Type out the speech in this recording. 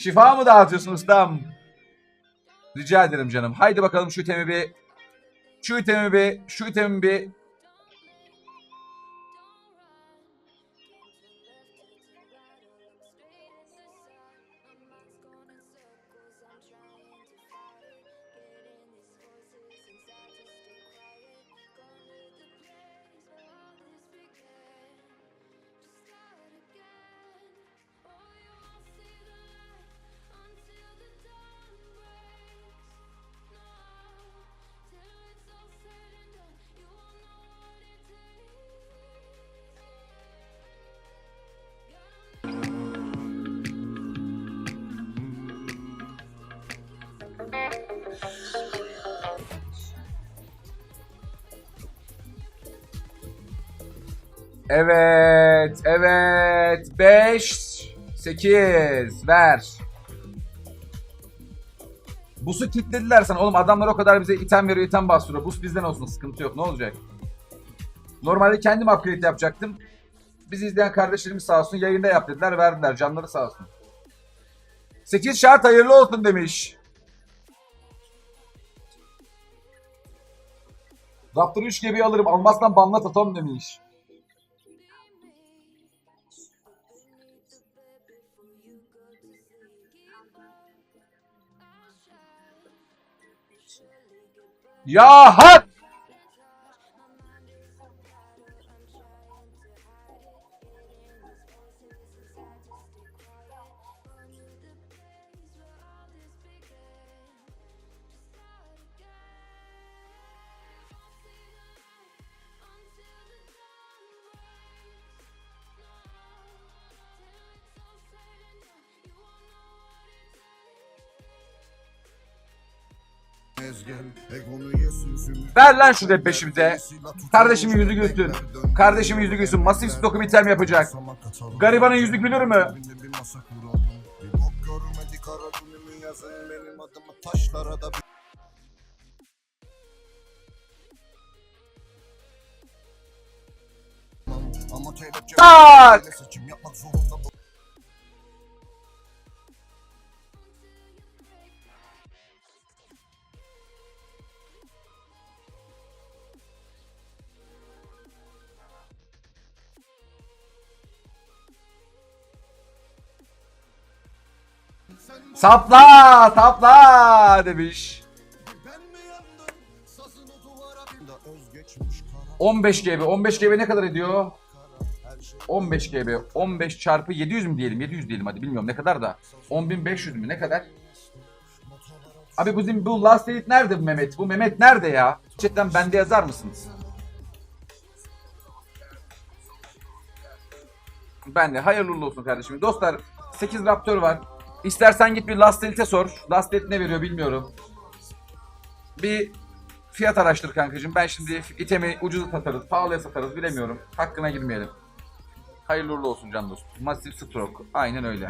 Şifa mı dağıtıyorsun ustam? Rica ederim canım. Haydi bakalım şu itemi bir şu itemi bir şu itemi bir Evet, evet. 5 8 ver. Bus'u kilitlediler sana. Oğlum adamlar o kadar bize item veriyor, item bastırıyor. Bus bizden olsun. Sıkıntı yok. Ne olacak? Normalde kendim upgrade yapacaktım. Bizi izleyen kardeşlerimiz sağ olsun yayında yap dediler. Verdiler. Canları sağ olsun. 8 şart hayırlı olsun demiş. Raptor 3 gibi alırım. Almazsan banlat atom demiş. Ya hak! Ver lan şu depeşimize. Kardeşimin yüzü gülsün. Kardeşimin yüzü gülsün. Masif stokum item yapacak. Garibanın yüzü gülür mü? Tak! Sapla, sapla demiş. Ben mi yandım? Sazını duvara da özgeçmiş kara 15 GB. 15 GB ne kadar ediyor? kara her şey 15 GB. 15 çarpı 700 mü diyelim? 700 diyelim hadi bilmiyorum ne kadar da. 10.500 mü ne kadar? Abi bizim bu Last Edit nerede bu Mehmet? Bu Mehmet nerede ya? Chatten bende yazar mısınız? Ben de hayırlı olsun kardeşim. Dostlar 8 Raptor var. İstersen git bir Last Elite'e sor. Last Elite ne veriyor bilmiyorum. Bir fiyat araştır kankacığım. Ben şimdi itemi ucuza satarız, pahalıya satarız bilemiyorum. Hakkına girmeyelim. Hayırlı olsun can dostum. Massive Stroke. Aynen öyle.